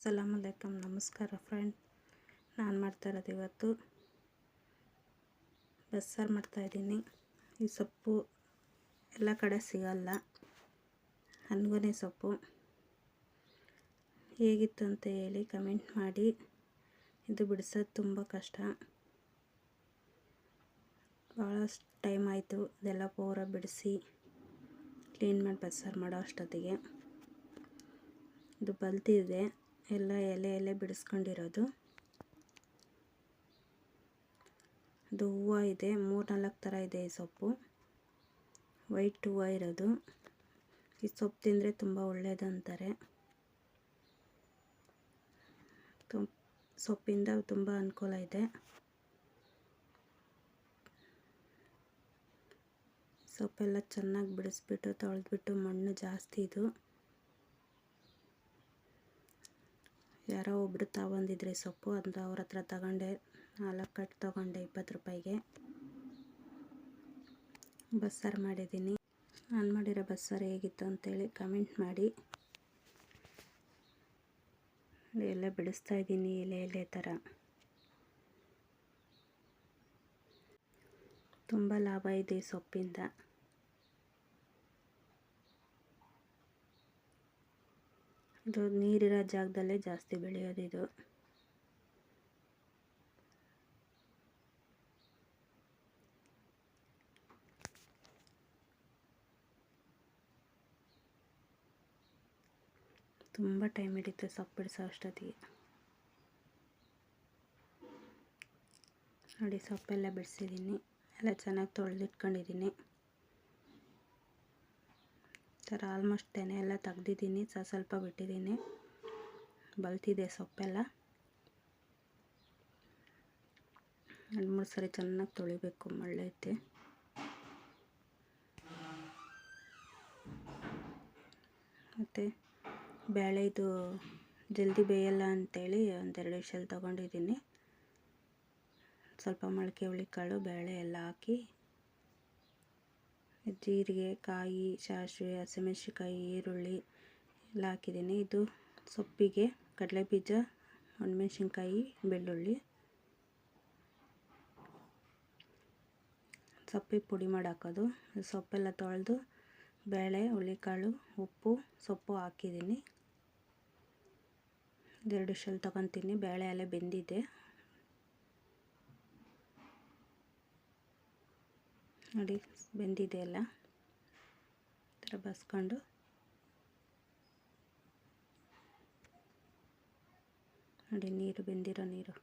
ಸಲಾಮ್ ಅಲೈಕಮ್, ನಮಸ್ಕಾರ ಫ್ರೆಂಡ್. ನಾನು ಮಾಡ್ತಾ ಇರೋದು ಇವತ್ತು. ಬಸ್ಸಾರು ಮಾಡ್ತಾಯಿದ್ದೀನಿ ಈ ಸೊಪ್ಪು ಎಲ್ಲ ಕಡೆ ಸಿಗಲ್ಲ. ಹನ್ಗೊನೆ ಸೊಪ್ಪು. ಹೇಗಿತ್ತು ಅಂತ ಹೇಳಿ ಕಮೆಂಟ್ ಮಾಡಿ. ಇದು ಬಿಡಿಸೋದು ತುಂಬ ಕಷ್ಟ. ಭಾಳಷ್ಟು ಟೈಮ್ ಆಯಿತು ಇದೆಲ್ಲ ಪೂರ ಬಿಡಿಸಿ ಕ್ಲೀನ್ ಮಾಡಿ ಬಸ್ಸಾರು ಮಾಡೋ ಅಷ್ಟೊತ್ತಿಗೆ. ಇದು ಬಲ್ತಿದೆ. ಎಲ್ಲ ಎಲೆ ಎಲೆ ಬಿಡಿಸ್ಕೊಂಡಿರೋದು. ಅದು ಹೂವು ಇದೆ ಮೂರು ನಾಲ್ಕು ಥರ ಇದೆ ಈ ಸೊಪ್ಪು. ವೈಟ್ ಹೂವು ಇರೋದು. ಈ ಸೊಪ್ಪು ತಿಂದರೆ ತುಂಬ ಒಳ್ಳೆಯದು ಅಂತಾರೆ. ಸೊಪ್ಪಿಂದ ತುಂಬ ಅನುಕೂಲ ಇದೆ. ಸೊಪ್ಪೆಲ್ಲ ಚೆನ್ನಾಗಿ ಬಿಡಿಸ್ಬಿಟ್ಟು, ತೊಳೆದ್ಬಿಟ್ಟು ಮಣ್ಣು ಜಾಸ್ತಿ ಇದು. ಯಾರೋ ಒಬ್ಬರು ತಗೊಂಡಿದ್ರಿ ಸೊಪ್ಪು ಅಂತ ಅವ್ರ ಹತ್ರ ತಗೊಂಡೆ. ನಾಲ್ಕು ಕಟ್ ತಗೊಂಡೆ ಇಪ್ಪತ್ತು ರೂಪಾಯಿಗೆ. ಬಸ್ಸಾರು ಮಾಡಿದ್ದೀನಿ. ನಾನು ಮಾಡಿರೋ ಬಸ್ಸಾರು ಹೇಗಿತ್ತು ಅಂತೇಳಿ ಕಮೆಂಟ್ ಮಾಡಿ. ಎಲ್ಲ ಬಿಡಿಸ್ತಾ ಇದ್ದೀನಿ ಎಲೆ ಎಲೆ ಥರ. ತುಂಬ ಲಾಭ ಇದೆ ಸೊಪ್ಪಿಂದ. ಇದು ನೀರಿರೋ ಜಾಗದಲ್ಲೇ ಜಾಸ್ತಿ ಬೆಳೆಯೋದು ಇದು. ತುಂಬ ಟೈಮ್ ಹಿಡಿತು ಸೊಪ್ಪು ಬಿಡಿಸೋ ಅಷ್ಟೊತ್ತಿಗೆ. ನೋಡಿ ಸೊಪ್ಪೆಲ್ಲ ಬಿಡಿಸಿದ್ದೀನಿ ಎಲ್ಲ ಚೆನ್ನಾಗಿ ತೊಳೆದಿಟ್ಕೊಂಡಿದ್ದೀನಿ ಥರ ಆಲ್ಮೋಸ್ಟ್ ತೆನೆ ಎಲ್ಲ ತೆಗ್ದಿದ್ದೀನಿ. ಸ ಸ್ವಲ್ಪ ಬಿಟ್ಟಿದ್ದೀನಿ. ಬಲ್ತಿದೆ ಸೊಪ್ಪೆಲ್ಲ. ಎರಡು ಮೂರು ಸರಿ ಚೆನ್ನಾಗಿ ತೊಳಿಬೇಕು ಮಳ್ಳೈತೆ ಮತ್ತು ಬೇಳೆ ಇದು ಜಲ್ದಿ ಬೇಯಲ್ಲ ಅಂತೇಳಿ ಒಂದೆರಡು ವಿಷಲ್ ತೊಗೊಂಡಿದ್ದೀನಿ. ಸ್ವಲ್ಪ ಮೊಳಕೆ ಹುಳಿಕಾಳು ಬೇಳೆ ಎಲ್ಲ ಹಾಕಿ ಜೀರಿಗೆ, ಕಾಯಿ, ಸಾಸಿವೆ ಹಸಿಮೆಣ್ಸಿಕಾಯಿ ಈರುಳ್ಳಿ ಎಲ್ಲ ಹಾಕಿದ್ದೀನಿ ಇದು. ಸೊಪ್ಪಿಗೆ ಕಡಲೆ ಬೀಜ ಒಣಮೆಣ್ಸಿನ್ಕಾಯಿ, ಬೆಳ್ಳುಳ್ಳಿ. ಸೊಪ್ಪಿಗೆ ಪುಡಿ ಮಾಡಿ ಹಾಕೋದು ಸೊಪ್ಪೆಲ್ಲ ತೊಳೆದು ಬೇಳೆ, ಹುಳಿಕಾಳು, ಉಪ್ಪು, ಸೊಪ್ಪು ಹಾಕಿದ್ದೀನಿ. ಎರಡು ಶೆಲ್ ತೊಗೊತೀನಿ. ಬೇಳೆ ಎಲ್ಲ ಬೆಂದಿದೆ. ನೋಡಿ, ಬೆಂದಿದೆ ಎಲ್ಲ ಥರ ಬಸ್ಕೊಂಡು. ನೋಡಿ, ನೀರು ಬೆಂದಿರೋ ನೀರು.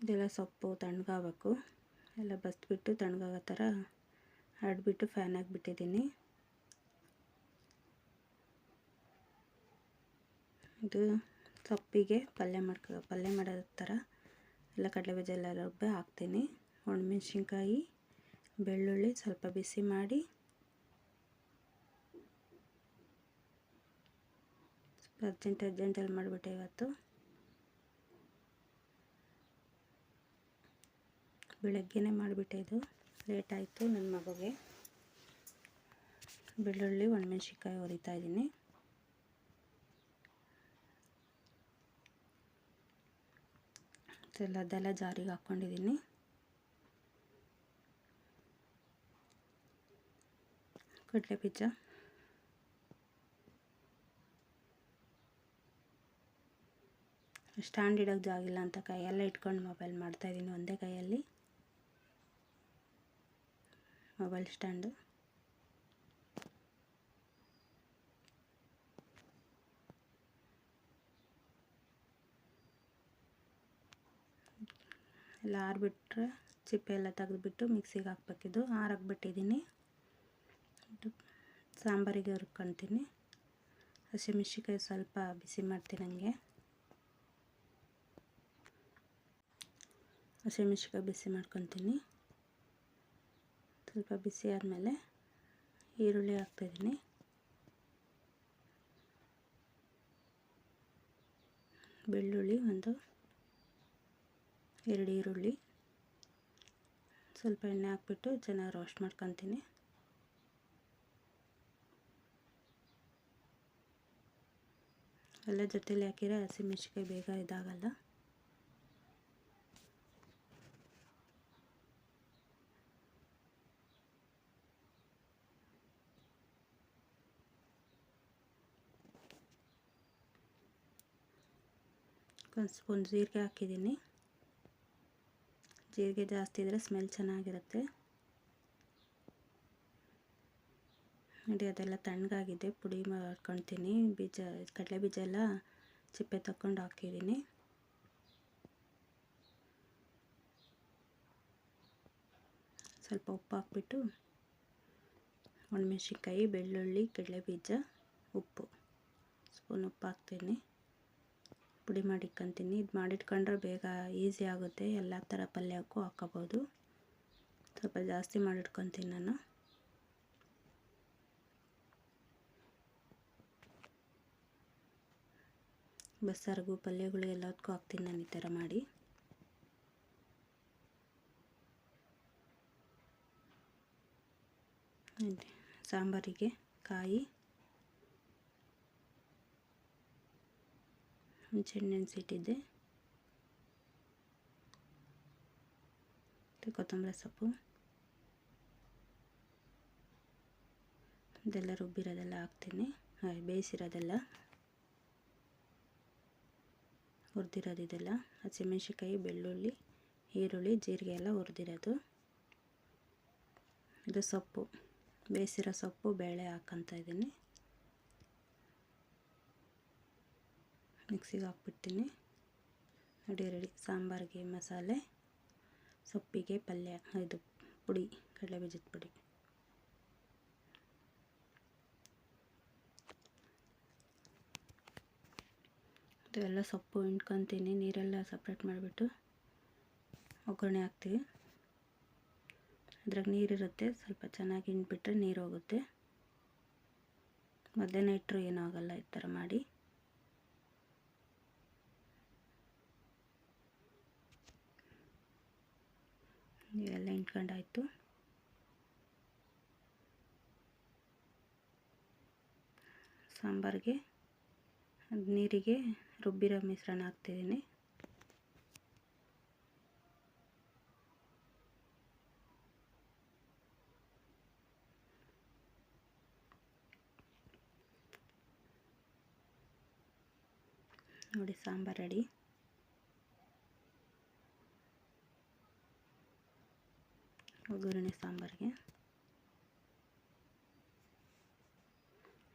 ಇದೆಲ್ಲ ಸೊಪ್ಪು, ತಣ್ಣಗಾಗಬೇಕು. ಎಲ್ಲ ಬಸ್ಬಿಟ್ಟು ತಣ್ಣಗಾಗೋ ಥರ ಹರಡ್ಬಿಟ್ಟು ಫ್ಯಾನ್ ಹಾಕ್ಬಿಟ್ಟಿದ್ದೀನಿ. ಇದು ಸೊಪ್ಪಿಗೆ ಪಲ್ಯ ಮಾಡ್ಕೊ, ಪಲ್ಯ ಮಾಡೋ ಥರ ಎಲ್ಲ ಕಡಲೆಬೀಜ ಎಲ್ಲ ರುಬ್ಬಿ ಹಾಕ್ತೀನಿ. ಒಣಮೆಣ್ಸಿನ್ಕಾಯಿ, ಬೆಳ್ಳುಳ್ಳಿ ಸ್ವಲ್ಪ ಬಿಸಿ ಮಾಡಿ ಅರ್ಜೆಂಟ್ ಅರ್ಜೆಂಟಲ್ಲಿ ಮಾಡಿಬಿಟ್ಟೆ ಇವತ್ತು. ಬೆಳಗ್ಗೆನೇ ಮಾಡಿಬಿಟ್ಟೆ ಇದು. ಲೇಟ್ ಆಯಿತು ನನ್ನ ಮಗುಗೆ. ಬೆಳ್ಳುಳ್ಳಿ, ಒಣಮೆಣ್ಸಿನ್ಕಾಯಿ ಹುರಿತಾ ಇದ್ದೀನಿ. ಎಲ್ಲ ಅದೆಲ್ಲ ಜಾರಿಗೆ ಹಾಕ್ಕೊಂಡಿದ್ದೀನಿ ಕಡಲೆ ಬೀಜ ಸ್ಟ್ಯಾಂಡ್ ಇಡೋಕ್ಕೆ ಜಾಗಿಲ್ಲ ಅಂತ ಕೈಯೆಲ್ಲ ಇಟ್ಕೊಂಡು ಮೊಬೈಲ್ ಮಾಡ್ತಾಯಿದ್ದೀನಿ ಒಂದೇ ಕೈಯಲ್ಲಿ ಮೊಬೈಲ್ ಸ್ಟ್ಯಾಂಡು ಎಲ್ಲ ಆರಿಬಿಟ್ರೆ ಚಿಪ್ಪೆ ಎಲ್ಲ ತೆಗೆದುಬಿಟ್ಟು ಮಿಕ್ಸಿಗೆ ಹಾಕ್ಬೇಕಿದ್ದು ಆರಾಕ್ಬಿಟ್ಟಿದ್ದೀನಿ. ಸಾಂಬಾರಿಗೆ ಹುರ್ಕೊತೀನಿ. ಹಸಿಮೆಣ್ಸಿಕಾಯಿ ಸ್ವಲ್ಪ ಬಿಸಿ ಮಾಡ್ತೀನಿ ಹಂಗೆ. ಹಸಿಮೆಣ್ಸಿಕಾಯಿ ಬಿಸಿ ಮಾಡ್ಕೊತೀನಿ. ಸ್ವಲ್ಪ ಬಿಸಿ ಆದಮೇಲೆ ಈರುಳ್ಳಿ ಹಾಕ್ತಾಯಿದ್ದೀನಿ. ಬೆಳ್ಳುಳ್ಳಿ ಒಂದು ಎರಡು ಈರುಳ್ಳಿ, ಸ್ವಲ್ಪ ಎಣ್ಣೆ ಹಾಕ್ಬಿಟ್ಟು ಚೆನ್ನಾಗಿ ರೋಸ್ಟ್ ಮಾಡ್ಕೊತೀನಿ. ಎಲ್ಲ ಜೊತೇಲಿ ಹಾಕಿದರೆ ಹಸಿಮೆಣ್ಸಿಕಾಯಿ ಬೇಗ ಇದಾಗಲ್ಲ. ಒಂದು ಸ್ಪೂನ್ ಜೀರಿಗೆ ಹಾಕಿದ್ದೀನಿ. ಜೀರಿಗೆ ಜಾಸ್ತಿ ಇದ್ದರೆ ಸ್ಮೆಲ್ ಚೆನ್ನಾಗಿರುತ್ತೆ. ನೋಡಿ, ಅದೆಲ್ಲ ತಣ್ಣಗಾಗಿದೆ. ಪುಡಿ ಮಾಡ್ಕೊತೀನಿ. ಬೀಜ, ಕಡಲೆ ಬೀಜ ಎಲ್ಲ ಚಿಪ್ಪೆ ತಗೊಂಡು ಹಾಕಿದ್ದೀನಿ. ಸ್ವಲ್ಪ ಉಪ್ಪು ಹಾಕ್ಬಿಟ್ಟು ಒಣಮೆಣ್ಸಿನ್ಕಾಯಿ, ಬೆಳ್ಳುಳ್ಳಿ, ಕಡಲೆ ಬೀಜ, ಉಪ್ಪು. ಸ್ಪೂನ್ ಉಪ್ಪು ಹಾಕ್ತೀನಿ. ಪುಡಿ ಮಾಡಿಟ್ಕೊತೀನಿ ಇದು ಮಾಡಿಟ್ಕೊಂಡ್ರೆ ಬೇಗ ಈಸಿ ಆಗುತ್ತೆ. ಎಲ್ಲ ಥರ ಪಲ್ಯಕ್ಕೂ ಹಾಕ್ಕೋಬೋದು ಸ್ವಲ್ಪ ಜಾಸ್ತಿ ಮಾಡಿಟ್ಕೊತೀನಿ ನಾನು. ಬಸ್ಸಾರಿಗೂ ಪಲ್ಯಗಳು ಎಲ್ಲದಕ್ಕೂ ಹಾಕ್ತೀನಿ ನಾನು ಈ ಥರ ಮಾಡಿ. ಸಾಂಬಾರಿಗೆ ಕಾಯಿ. ಹುಣಸೆಹಣ್ಣು ನೆನೆಸಿಟ್ಟಿದ್ದೆ ಮತ್ತು ಕೊತ್ತಂಬರಿ ಸೊಪ್ಪು. ಇದೆಲ್ಲ ರುಬ್ಬಿರೋದೆಲ್ಲ ಹಾಕ್ತೀನಿ. ಬೇಯಿಸಿರೋದೆಲ್ಲ. ಹುರಿದಿರೋದು ಇದೆಲ್ಲ. ಹಸಿಮೆಣ್ಸಿಕಾಯಿ ಬೆಳ್ಳುಳ್ಳಿ, ಈರುಳ್ಳಿ, ಜೀರಿಗೆ ಎಲ್ಲ ಹುರಿದಿರೋದು. ಇದು ಸೊಪ್ಪು. ಬೇಯಿಸಿರೋ ಸೊಪ್ಪು, ಬೇಳೆ ಹಾಕ್ಕೊತ ಇದ್ದೀನಿ. ಮಿಕ್ಸಿಗೆ ಹಾಕ್ಬಿಡ್ತೀನಿ. ನೋಡಿ ರೆಡಿ. ಸಾಂಬಾರಿಗೆ ಮಸಾಲೆ, ಸೊಪ್ಪಿಗೆ ಪಲ್ಯ, ಇದು ಪುಡಿ, ಕಡಲೆ ಬೀಜದ ಪುಡಿ. ಇದೆಲ್ಲ ಸೊಪ್ಪು ಹಿಂಡ್ಕೊತೀನಿ, ನೀರೆಲ್ಲ ಸಪ್ರೇಟ್ ಮಾಡಿಬಿಟ್ಟು ಒಗ್ಗರಣೆ ಹಾಕ್ತೀವಿ. ಅದ್ರಾಗ ನೀರಿರುತ್ತೆ, ಸ್ವಲ್ಪ ಚೆನ್ನಾಗಿ ಹಿಂಡ್ಬಿಟ್ರೆ ನೀರು ಹೋಗುತ್ತೆ. ಮಧ್ಯಾಹ್ನ ಇಟ್ಟರು ಏನೂ ಆಗೋಲ್ಲ ಈ ಥರ ಮಾಡಿ. ಇವೆಲ್ಲ ಹಿಂಡ್ಕೊಂಡಾಯ್ತು. ಸಾಂಬಾರಿಗೆ ನೀರಿಗೆ ರುಬ್ಬಿರೋ ಮಿಶ್ರಣ ಹಾಕ್ತಿದ್ದೀನಿ. ನೋಡಿ ಸಾಂಬಾರು ರೆಡಿ. ಒಗ್ಗರಣೆ ಸಾಂಬಾರಿಗೆ.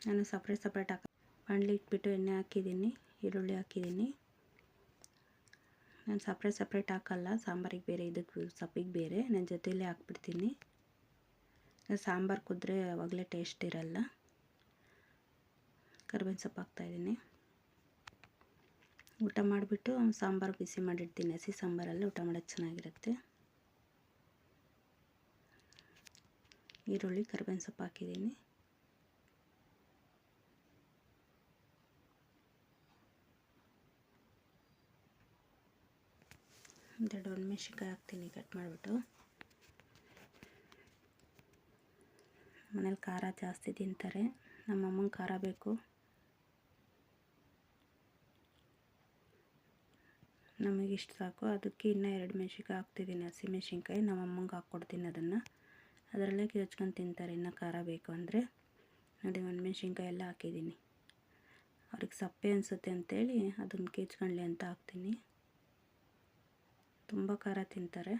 ನಾನು ಸಪ್ರೇಟ್ ಸಪ್ರೇಟ್ ಹಾಕ ಬಾಣಲಿ ಇಟ್ಬಿಟ್ಟು ಎಣ್ಣೆ ಹಾಕಿದ್ದೀನಿ, ಈರುಳ್ಳಿ ಹಾಕಿದ್ದೀನಿ. ನಾನು ಸಪ್ರೇಟ್ ಸಪ್ರೇಟ್ ಹಾಕಲ್ಲ, ಸಾಂಬಾರಿಗೆ ಬೇರೆ, ಇದಕ್ಕೆ ಸೊಪ್ಪಿಗೆ ಬೇರೆ ನಾನು ಜೊತೆಯಲ್ಲೇ ಹಾಕ್ಬಿಡ್ತೀನಿ. ಸಾಂಬಾರು ಕುದ್ರೆ ಆವಾಗಲೇ ಟೇಸ್ಟ್ ಇರಲ್ಲ. ಕರ್ಬೇವಿನ ಸೊಪ್ಪು ಹಾಕ್ತಾಯಿದ್ದೀನಿ ಊಟ ಮಾಡಿಬಿಟ್ಟು ಸಾಂಬಾರು ಬಿಸಿ ಮಾಡಿಡ್ತೀನಿ. ಹಸಿ ಸಾಂಬಾರಲ್ಲಿ ಊಟ ಮಾಡೋದು ಚೆನ್ನಾಗಿರುತ್ತೆ. ಈರುಳ್ಳಿ, ಕರ್ಬೇವಿನ ಸೊಪ್ಪು ಹಾಕಿದ್ದೀನಿ. ಒಂದೆರಡು ಒಣಮೆಣ್ಸಿನ್ಕಾಯಿ ಹಾಕ್ತೀನಿ, ಕಟ್ ಮಾಡಿಬಿಟ್ಟು. ಮನೇಲಿ ಖಾರ ಜಾಸ್ತಿ ತಿಂತಾರೆ ನಮ್ಮಮ್ಮಂಗೆ ಖಾರ ಬೇಕು. ನಮಗಿಷ್ಟು ಸಾಕು. ಅದಕ್ಕೆ ಇನ್ನೂ ಎರಡು ಮೆಣ್ಸಿನ್ಕಾಯಿ ಹಾಕ್ತಿದ್ದೀನಿ ಹಸಿಮೆಣ್ಸಿನ್ಕಾಯಿ ನಮ್ಮ ಅಮ್ಮಂಗೆ ಹಾಕ್ಕೊಡ್ತೀನಿ ಅದನ್ನು. ಅದರಲ್ಲೇ ಕಿಚ್ಕೊಂಡು ತಿಂತಾರೆ. ಇನ್ನು ಖಾರ ಬೇಕು ಅಂದರೆ. ನೋಡಿ, ಒಣಮೆಣ್ಸಿನ್ಕಾಯಿ ಎಲ್ಲ ಹಾಕಿದ್ದೀನಿ. ಅವ್ರಿಗೆ ಸಪ್ಪೆ ಅನಿಸುತ್ತೆ ಅಂತೇಳಿ ಅದನ್ನು ಕೀಚ್ಕೊಳ್ಳಿ ಅಂತ ಹಾಕ್ತೀನಿ. ತುಂಬ ಖಾರ ತಿಂತಾರೆ.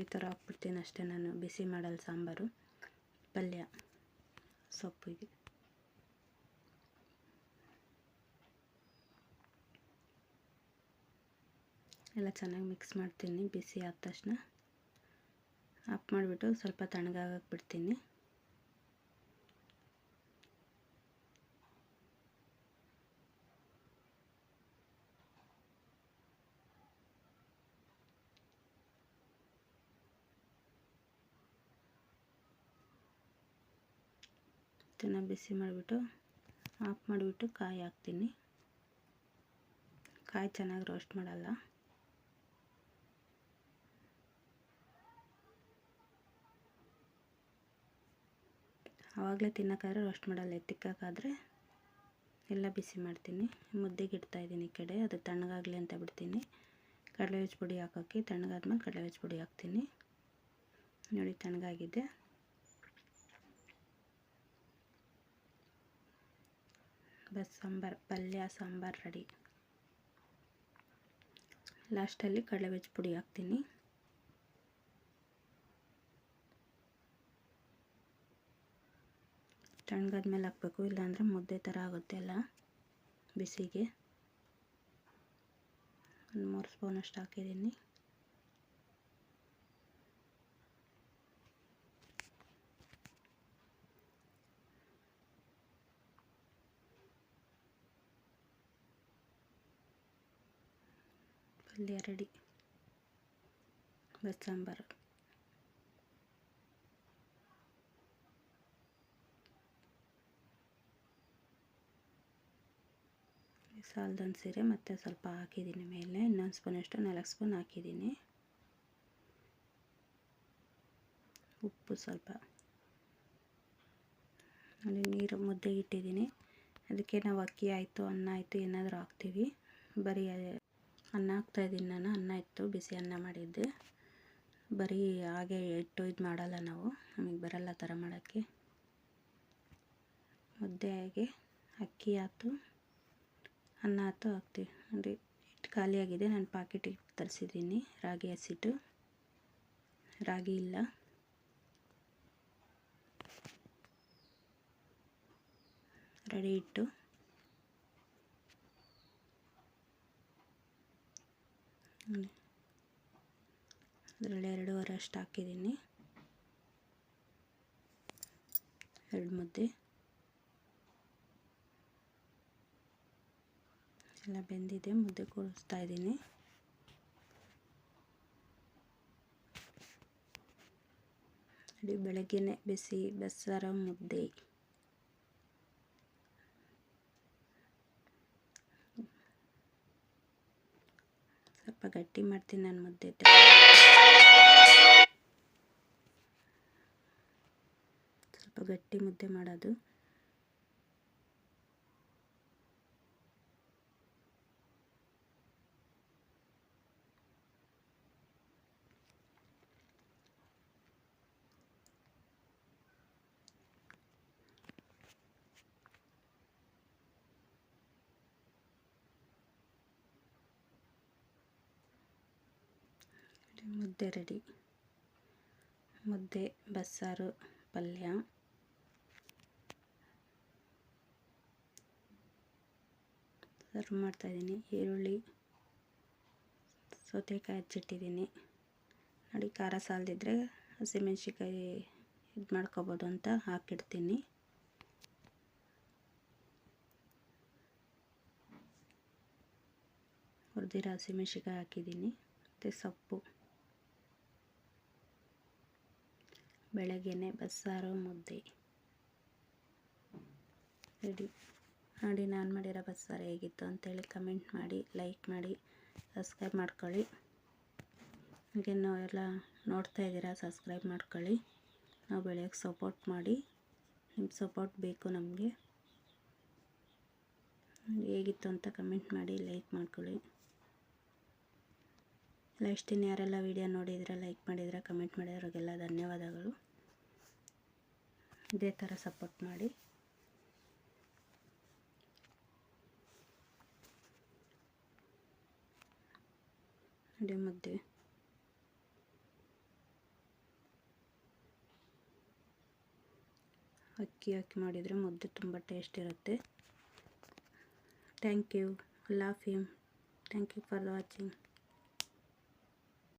ಈ ಥರ ಹಾಕ್ಬಿಡ್ತೀನಿ ಅಷ್ಟೇ ನಾನು. ಬಿಸಿ ಮಾಡಲ್ಲ ಸಾಂಬಾರು. ಪಲ್ಯ ಸೊಪ್ಪಿಗೆ. ಎಲ್ಲ ಚೆನ್ನಾಗಿ ಮಿಕ್ಸ್ ಮಾಡ್ತೀನಿ, ಬಿಸಿ ಆದ ತಕ್ಷಣ. ಆಫ್ ಮಾಡಿಬಿಟ್ಟು ಸ್ವಲ್ಪ ತಣ್ಣಗಾಗಕ್ಕೆ ಬಿಡ್ತೀನಿ. ಚೆನ್ನಾಗಿ ಬಿಸಿ ಮಾಡಿಬಿಟ್ಟು ಆಫ್ ಮಾಡಿಬಿಟ್ಟು ಕಾಯಿ ಹಾಕ್ತೀನಿ. ಕಾಯಿ ಚೆನ್ನಾಗಿ ರೋಸ್ಟ್ ಮಾಡಲ್ಲ. ಆವಾಗಲೇ ತಿನ್ನೋಕ್ಕಾದ್ರೆ ರೋಸ್ಟ್ ಮಾಡಲ್ಲ ತಿಕ್ಕೋಕ್ಕಾದ್ರೆ ಎಲ್ಲ ಬಿಸಿ ಮಾಡ್ತೀನಿ. ಮುದ್ದೆಗೆ ಇಡ್ತಾಯಿದ್ದೀನಿ ಈ ಕಡೆ, ಅದು ತಣ್ಣಗಾಗಲಿ ಅಂತ ಬಿಡ್ತೀನಿ. ಕಡಲೆಬೀಜ ಪುಡಿ ಹಾಕೋಕ್ಕೆ ತಣ್ಣಗಾದ್ಮೇಲೆ ಕಡಲೆಬೀಜ ಪುಡಿ ಹಾಕ್ತೀನಿ. ನೋಡಿ, ತಣ್ಣಗಾಗಿದೆ. ಬಸ್ ಸಾಂಬಾರು, ಪಲ್ಯ ಸಾಂಬಾರು ರೆಡಿ. ಲಾಸ್ಟಲ್ಲಿ ಕಡಲೆಬೀಜ ಪುಡಿ ಹಾಕ್ತೀನಿ. ತಣ್ಣಗಾದ್ಮೇಲೆ ಹಾಕಬೇಕು, ಇಲ್ಲಾಂದರೆ ಮುದ್ದೆ ಥರ ಆಗುತ್ತೆ ಎಲ್ಲ ಬಿಸಿಗೆ. ಒಂದು ಮೂರು ಸ್ಪೂನಷ್ಟು ಹಾಕಿದ್ದೀನಿ. ಪಲ್ಯ ರೆಡಿ. ಬಸ್ ಸಾಲದೊಂದು ಸೀರೆ ಮತ್ತು ಸ್ವಲ್ಪ ಹಾಕಿದ್ದೀನಿ ಮೇಲೆ, ಇನ್ನೊಂದು ಸ್ಪೂನಷ್ಟು ನಾಲ್ಕು ಸ್ಪೂನ್ ಹಾಕಿದ್ದೀನಿ. ಉಪ್ಪು ಸ್ವಲ್ಪ. ಅಲ್ಲಿ ನೀರು ಮುದ್ದೆ ಇಟ್ಟಿದ್ದೀನಿ. ಅದಕ್ಕೆ ನಾವು ಅಕ್ಕಿ ಆಯಿತು, ಅನ್ನ ಆಯಿತು, ಏನಾದರೂ ಹಾಕ್ತೀವಿ. ಬರೀ ಅನ್ನ ಹಾಕ್ತಾಯಿದ್ದೀನಿ ನಾನು, ಅನ್ನ ಇತ್ತು ಬಿಸಿ ಅನ್ನ ಮಾಡಿದ್ದೆ. ಬರೀ ಹಾಗೆ ಇಟ್ಟು ಇದು ಮಾಡಲ್ಲ ನಾವು, ನಮಗೆ ಬರಲ್ಲ ಥರ ಮಾಡೋಕ್ಕೆ. ಮುದ್ದೆ ಹಾಗೆ ಅಕ್ಕಿ ಆಯ್ತು. ಅನ್ನ ಆಯ್ತು, ಹಾಕ್ತೀವಿ. ಅಂದರೆ ಹಿಟ್ಟು ಖಾಲಿಯಾಗಿದೆ. ನಾನು ಪಾಕೆಟ್ ಇಟ್ಟು ತರಿಸಿದ್ದೀನಿ. ರಾಗಿ ಹಸಿಟ್ಟು. ರಾಗಿ ಇಲ್ಲ. ರೆಡಿ ಇಟ್ಟು ಅದರಲ್ಲಿ ಎರಡೂವರೆ ಅಷ್ಟು ಹಾಕಿದ್ದೀನಿ. ಎರಡು ಮುದ್ದೆ. ಎಲ್ಲ ಬೆಂದಿದೆ, ಮುದ್ದೆ ಕೂರಿಸ್ತಾ ಇದ್ದೀನಿ. ನೋಡಿ, ಬೆಳಗ್ಗೆನೆ ಬಿಸಿ ಬಸ್ಸಾರ ಮುದ್ದೆ. ಸ್ವಲ್ಪ ಗಟ್ಟಿ ಮಾಡ್ತೀನಿ ನಾನು ಮುದ್ದೆ ಸ್ವಲ್ಪ ಗಟ್ಟಿ ಮುದ್ದೆ ಮಾಡೋದು. ಮುದ್ದೆ ರೆಡಿ. ಮುದ್ದೆ, ಬಸ್ಸಾರು, ಪಲ್ಯ. ಸರ್ವ್ ಮಾಡ್ತಾಯಿದ್ದೀನಿ ಈರುಳ್ಳಿ, ಸೌತೆಕಾಯಿ ಹಚ್ಚಿಟ್ಟಿದ್ದೀನಿ. ನೋಡಿ, ಖಾರ ಸಾಲದಿದ್ದರೆ ಹಸಿಮೆಣ್ಸಿಕಾಯಿ ಇದು ಮಾಡ್ಕೊಬೋದು ಅಂತ ಹಾಕಿಡ್ತೀನಿ. ಹುರಿದಿರೋ ಹಸಿಮೆಣ್ಸಿಕಾಯಿ ಹಾಕಿದ್ದೀನಿ. ಮತ್ತು ಸೊಪ್ಪು. ಬೆಳಗ್ಗೆನೆ ಬಸ್ಸಾರು, ಮುದ್ದೆ. ರೆಡಿ. ನೋಡಿ, ನಾನು ಮಾಡಿರೋ ಬಸ್ಸಾರು ಹೇಗಿತ್ತು ಅಂತೇಳಿ ಕಮೆಂಟ್ ಮಾಡಿ, ಲೈಕ್ ಮಾಡಿ, ಸಬ್ಸ್ಕ್ರೈಬ್ ಮಾಡ್ಕೊಳ್ಳಿ. ಹಾಗೆ ನಾವೆಲ್ಲ ನೋಡ್ತಾ ಇದ್ದೀರಾ, ಸಬ್ಸ್ಕ್ರೈಬ್ ಮಾಡ್ಕೊಳ್ಳಿ. ನಾವು ಬೆಳೆಯೋಕ್ಕೆ ಸಪೋರ್ಟ್ ಮಾಡಿ. ನಿಮ್ಮ ಸಪೋರ್ಟ್ ಬೇಕು ನಮಗೆ. ಹೇಗಿತ್ತು ಅಂತ ಕಮೆಂಟ್ ಮಾಡಿ, ಲೈಕ್ ಮಾಡ್ಕೊಳ್ಳಿ. ನೆಕ್ಸ್ಟ್ ಇನ್ನು ಯಾರೆಲ್ಲ ವೀಡಿಯೋ ನೋಡಿದರೆ ಲೈಕ್ ಮಾಡಿದರೆ ಕಮೆಂಟ್ ಮಾಡಿದ್ರಿಗೆಲ್ಲ ಧನ್ಯವಾದಗಳು. ಇದೇ ಥರ ಸಪೋರ್ಟ್ ಮಾಡಿ. ನೋಡಿ ಮುದ್ದೆ ಅಕ್ಕಿ ಅಕ್ಕಿ ಮಾಡಿದರೆ ಮುದ್ದೆ ತುಂಬ ಟೇಸ್ಟ್ ಇರುತ್ತೆ. Thank you love you thank you for watching